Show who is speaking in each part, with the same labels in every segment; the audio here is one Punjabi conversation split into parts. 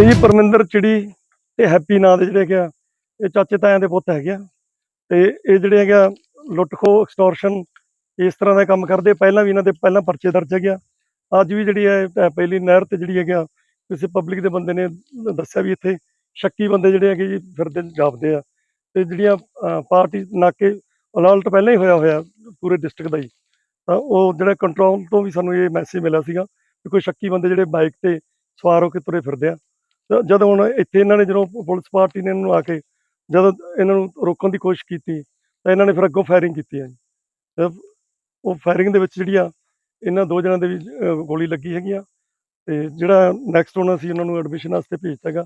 Speaker 1: ਇਹ ਜੀ ਪਰਮਿੰਦਰ ਚਿੜੀ ਤੇ ਹੈਪੀ ਨਾਂ ਦੇ ਜਿਹੜੇ ਹੈਗੇ ਆ, ਇਹ ਚਾਚੇ ਤਾਇਆਂ ਦੇ ਪੁੱਤ ਹੈਗੇ ਆ। ਤੇ ਇਹ ਜਿਹੜੇ ਹੈਗੇ ਆ ਲੁੱਟ ਖੋ ਐਕਸਟੋਰਸ਼ਨ ਇਸ ਤਰ੍ਹਾਂ ਦਾ ਕੰਮ ਕਰਦੇ ਪਹਿਲਾਂ ਵੀ ਇਹਨਾਂ ਦੇ ਪਹਿਲਾਂ ਪਰਚੇ ਦਰਜ ਹੈਗੇ ਆ। ਅੱਜ ਵੀ ਜਿਹੜੀ ਹੈ ਪਹਿਲੀ ਨਹਿਰ ਤੇ ਜਿਹੜੀ ਹੈਗੇ ਆ, ਕਿਸੇ ਪਬਲਿਕ ਦੇ ਬੰਦੇ ਨੇ ਦੱਸਿਆ ਵੀ ਇੱਥੇ ਸ਼ੱਕੀ ਬੰਦੇ ਜਿਹੜੇ ਹੈਗੇ ਜੀ ਫਿਰਦੇ, ਜਾਪਦੇ ਆ। ਤੇ ਜਿਹੜੀਆਂ ਪਾਰਟੀ ਨਾਕੇ ਅਲਰਟ ਪਹਿਲਾਂ ਹੀ ਹੋਇਆ ਹੋਇਆ ਪੂਰੇ ਡਿਸਟ੍ਰਿਕਟ ਦਾ ਹੀ ਤਾਂ ਉਹ ਜਿਹੜਾ ਕੰਟਰੋਲ ਤੋਂ ਵੀ ਸਾਨੂੰ ਇਹ ਮੈਸੇਜ ਮਿਲਿਆ ਸੀਗਾ ਕਿ ਕੋਈ ਸ਼ੱਕੀ ਬੰਦੇ ਜਿਹੜੇ ਬਾਈਕ ਤੇ ਸਵਾਰ ਹੋ ਕੇ ਤੁਰੇ ਫਿਰਦੇ ਆ। ਜਦੋਂ ਹੁਣ ਇੱਥੇ ਇਹਨਾਂ ਨੇ ਜਦੋਂ ਪੁਲਿਸ ਪਾਰਟੀ ਨੇ ਇਹਨਾਂ ਨੂੰ ਆ ਕੇ ਜਦੋਂ ਇਹਨਾਂ ਨੂੰ ਰੋਕਣ ਦੀ ਕੋਸ਼ਿਸ਼ ਕੀਤੀ ਤਾਂ ਇਹਨਾਂ ਨੇ ਫਿਰ ਅੱਗੋਂ ਫਾਇਰਿੰਗ ਕੀਤੀ ਹੈ ਜੀ। ਉਹ ਫਾਇਰਿੰਗ ਦੇ ਵਿੱਚ ਜਿਹੜੀ ਆ ਇਹਨਾਂ ਦੋ ਜਣਾਂ ਦੇ ਵੀ ਗੋਲੀ ਲੱਗੀ ਹੈਗੀ ਆ ਤੇ ਜਿਹੜਾ ਨੈਕਸਟ ਉਹਨਾਂ ਸੀ ਉਹਨਾਂ ਨੂੰ ਐਡਮਿਸ਼ਨ ਵਾਸਤੇ ਭੇਜਤਾ ਹੈਗਾ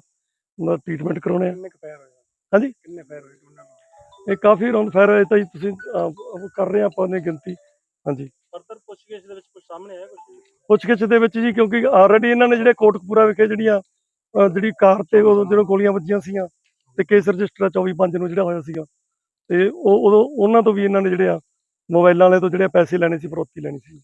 Speaker 1: ਉਹਨਾਂ ਦਾ ਟ੍ਰੀਟਮੈਂਟ ਕਰਾਉਣੇ ਆ।
Speaker 2: ਕਿੰਨੇ ਕੁ ਫਾਇਰ ਹੋਏ
Speaker 1: ਹਾਂਜੀ?
Speaker 2: ਕਿੰਨੇ ਫਾਇਰ ਹੋਏ ਉਹਨਾਂ ਨੂੰ
Speaker 1: ਇਹ ਕਾਫੀ ਰਾਉਂਡ ਫਾਇਰ ਹੈ ਤਾਂ ਜੀ ਤੁਸੀਂ ਕਰ ਰਹੇ ਆਪਾਂ ਨੇ ਗਿਣਤੀ। ਹਾਂਜੀ।
Speaker 2: ਫਰਦਰ ਪੁੱਛਗਿੱਛ ਦੇ ਵਿੱਚ ਕੁਝ ਸਾਹਮਣੇ ਆਇਆ ਕੁਝ
Speaker 1: ਪੁੱਛਗਿੱਛ ਦੇ ਵਿੱਚ ਜੀ ਕਿਉਂਕਿ ਆਲਰੇਡੀ ਇਹਨਾਂ ਨੇ ਜਿਹੜੇ ਕੋਟਕਪੂਰਾ ਵਿਖੇ ਜਿਹੜੀਆਂ ਜਿਹੜੀ ਕਾਰ ਤੇ ਉਦੋਂ ਜਦੋਂ ਗੋਲੀਆਂ ਵੱਜੀਆਂ ਸੀਗੀਆਂ ਤੇ ਕੇਸ ਰਜਿਸਟਰ 24 5 ਨੂੰ ਜਿਹੜਾ ਹੋਇਆ ਸੀਗਾ ਤੇ ਉਹ ਉਦੋਂ ਉਹਨਾਂ ਤੋਂ ਵੀ ਇਹਨਾਂ ਨੇ ਜਿਹੜੇ ਆ ਮੋਬਾਈਲਾਂ ਵਾਲੇ ਤੋਂ ਜਿਹੜੇ ਪੈਸੇ ਲੈਣੇ ਸੀ, ਫਰੋਤੀ ਲੈਣੀ ਸੀ।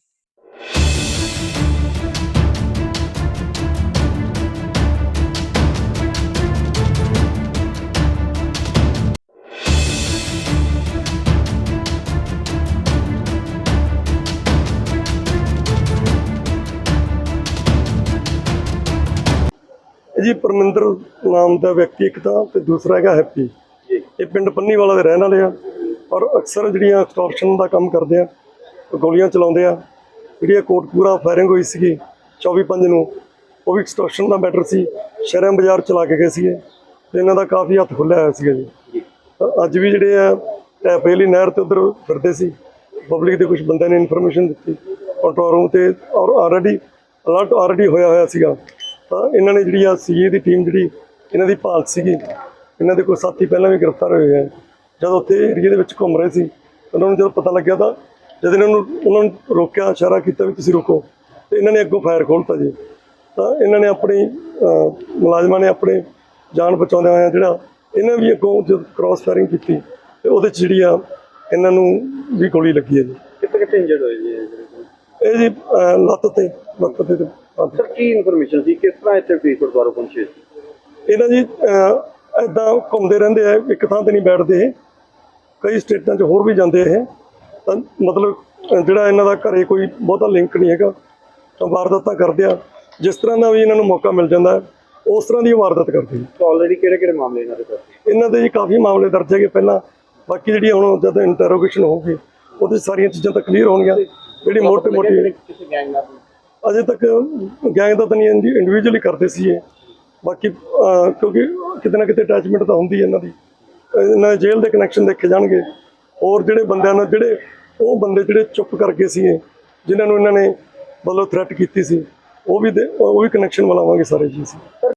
Speaker 1: ਜੀ, ਪਰਮਿੰਦਰ ਨਾਮ ਦਾ ਵਿਅਕਤੀ ਇੱਕ ਤਾਂ ਤੇ ਦੂਸਰਾ ਹੈਗਾ ਹੈਪੀ। ਇਹ ਪਿੰਡ ਪੰਨੀਵਾਲਾ ਦੇ ਰਹਿਣ ਵਾਲੇ ਆ। ਔਰ ਅਕਸਰ ਜਿਹੜੀਆਂ ਐਕਸਟੋਰਸ਼ਨ ਦਾ ਕੰਮ ਕਰਦੇ ਆ, ਗੋਲੀਆਂ ਚਲਾਉਂਦੇ ਆ, ਜਿਹੜੀ ਕੋਟਪੂਰਾ ਫਾਇਰਿੰਗ ਹੋਈ ਸੀਗੀ 24 ਪੰਜ ਨੂੰ, ਉਹ ਵੀ ਐਕਸਟੋਰਸ਼ਨ ਦਾ ਮੈਟਰ ਸੀ। ਸ਼ਹਿਰਾਂ ਬਾਜ਼ਾਰ ਚਲਾ ਕੇ ਗਏ ਸੀਗੇ ਤੇ ਇਹਨਾਂ ਦਾ ਕਾਫੀ ਹੱਥ ਖੁੱਲਿਆ ਹੋਇਆ ਸੀਗਾ ਜੀ। ਅੱਜ ਵੀ ਜਿਹੜੇ ਆ ਟੈਪੇਲੀ ਨਹਿਰ ਤੇ ਉਧਰ ਫਿਰਦੇ ਸੀ। ਪਬਲਿਕ ਦੇ ਕੁਝ ਬੰਦਿਆਂ ਨੇ ਇਨਫੋਰਮੇਸ਼ਨ ਦਿੱਤੀ। ਕੰਟਰੋਲ ਰੂਮ ਤੇ ਔਰ ਆਲਰੇਡੀ ਅਲਰਟ ਆਲਰੇਡੀ ਹੋਇਆ ਹੋਇਆ ਸੀਗਾ। ਤਾਂ ਇਹਨਾਂ ਨੇ ਜਿਹੜੀ ਆ ਸੀਏ ਦੀ ਟੀਮ ਜਿਹੜੀ ਇਹਨਾਂ ਦੀ ਭਾਲ ਸੀਗੀ ਇਹਨਾਂ ਦੇ ਕੋਈ ਸਾਥੀ ਪਹਿਲਾਂ ਵੀ ਗ੍ਰਿਫਤਾਰ ਹੋਏ ਆ। ਜਦ ਉੱਥੇ ਏਰੀਆ ਦੇ ਵਿੱਚ ਘੁੰਮ ਰਹੇ ਸੀ ਉਹਨਾਂ ਨੂੰ ਜਦੋਂ ਪਤਾ ਲੱਗਿਆ ਤਾਂ ਜਦ ਇਹਨਾਂ ਨੂੰ ਉਹਨਾਂ ਨੂੰ ਰੋਕਿਆ ਇਸ਼ਾਰਾ ਕੀਤਾ ਵੀ ਤੁਸੀਂ ਰੁਕੋ ਤੇ ਇਹਨਾਂ ਨੇ ਅੱਗੋਂ ਫਾਇਰ ਖੋਲ੍ਹਤਾ ਜੀ। ਤਾਂ ਇਹਨਾਂ ਨੇ ਆਪਣੀ ਮੁਲਾਜ਼ਮਾਂ ਨੇ ਆਪਣੇ ਜਾਨ ਬਚਾਉਂਦੇ ਹੋਇਆ ਜਿਹੜਾ ਇਹਨਾਂ ਵੀ ਅੱਗੋਂ ਜਦ ਕ੍ਰਾਸ ਫਾਇਰਿੰਗ ਕੀਤੀ ਤੇ ਉਹਦੇ ਚ ਜਿਹੜੀ ਆ ਇਹਨਾਂ ਨੂੰ ਵੀ ਗੋਲੀ ਲੱਗੀ ਹੈ ਜੀ।
Speaker 2: ਕਿੱਥੇ ਕਿੱਥੇ ਇੰਜਰਡ ਹੋਏ ਜੀ
Speaker 1: ਇਹ ਜੀ ਲੱਤ ਤੇ ਲੱਤ ਤੇ।
Speaker 2: ਸਰ ਕੀ ਇਨਫੋਰਮੇਸ਼ਨ ਸੀ? ਕਿਸ ਤਰ੍ਹਾਂ ਇੱਥੇ ਫਰੀਦਕੋਟ ਦੁਆਰਾ ਪਹੁੰਚੇ?
Speaker 1: ਇਹਨਾਂ ਜੀ ਐਦਾਂ ਘੁੰਮਦੇ ਰਹਿੰਦੇ ਆ ਇੱਕ ਥਾਂ ਤੇ ਨਹੀਂ ਬੈਠਦੇ ਇਹ। ਕਈ ਸਟੇਟਾਂ 'ਚ ਹੋਰ ਵੀ ਜਾਂਦੇ ਇਹ। ਤਾਂ ਮਤਲਬ ਜਿਹੜਾ ਇਹਨਾਂ ਦਾ ਘਰੇ ਕੋਈ ਬਹੁਤਾ ਲਿੰਕ ਨਹੀਂ ਹੈਗਾ ਤਾਂ ਵਾਰਦਾਤਾਂ ਕਰਦੇ ਆ। ਜਿਸ ਤਰ੍ਹਾਂ ਦਾ ਵੀ ਇਹਨਾਂ ਨੂੰ ਮੌਕਾ ਮਿਲ ਜਾਂਦਾ ਉਸ ਤਰ੍ਹਾਂ ਦੀ ਵਾਰਦਾਤ ਕਰਦੇ ਆ
Speaker 2: ਆਲਰੇਡੀ ਕਿਹੜੇ ਕਿਹੜੇ ਮਾਮਲੇ ਇਹਨਾਂ ਦੇ ਕੋਲ
Speaker 1: ਇਹਨਾਂ ਦੇ ਜੀ ਕਾਫੀ ਮਾਮਲੇ ਦਰਜ ਹੈਗੇ ਪਹਿਲਾਂ। ਬਾਕੀ ਜਿਹੜੀ ਹੁਣ ਜਦੋਂ ਇੰਟਰੋਗੇਸ਼ਨ ਹੋਊਗੀ ਉਹਦੇ ਸਾਰੀਆਂ ਚੀਜ਼ਾਂ ਤਾਂ ਕਲੀਅਰ ਹੋਣਗੀਆਂ। ਜਿਹੜੀ ਮੋਟੀ ਮੋਟੀ
Speaker 2: ਕਿਸੇ ਗੈਂਗ ਨਾਲ
Speaker 1: ਅਜੇ ਤੱਕ ਗੈਂਗ ਦਾ ਤਾਂ ਨਹੀਂ ਇੰਡੀਵਿਜੂਅਲੀ ਕਰਦੇ ਸੀ ਇਹ ਬਾਕੀ ਕਿਉਂਕਿ ਕਿਤੇ ਨਾ ਕਿਤੇ ਅਟੈਚਮੈਂਟ ਤਾਂ ਹੁੰਦੀ ਹੈ ਇਹਨਾਂ ਦੀ। ਇਹਨਾਂ ਜੇਲ੍ਹ ਦੇ ਕਨੈਕਸ਼ਨ ਦੇਖੇ ਜਾਣਗੇ। ਔਰ ਜਿਹੜੇ ਬੰਦਿਆਂ ਨਾਲ ਜਿਹੜੇ ਉਹ ਬੰਦੇ ਜਿਹੜੇ ਚੁੱਪ ਕਰਕੇ ਸੀ ਜਿਨ੍ਹਾਂ ਨੂੰ ਇਹਨਾਂ ਨੇ ਮਤਲਬ ਥ੍ਰੈਟ ਕੀਤੀ ਸੀ, ਉਹ ਵੀ ਦੇ- ਉਹ ਵੀ ਕਨੈਕਸ਼ਨ ਮਿਲਾਵਾਂਗੇ ਸਾਰੇ ਜੀ ਸੀ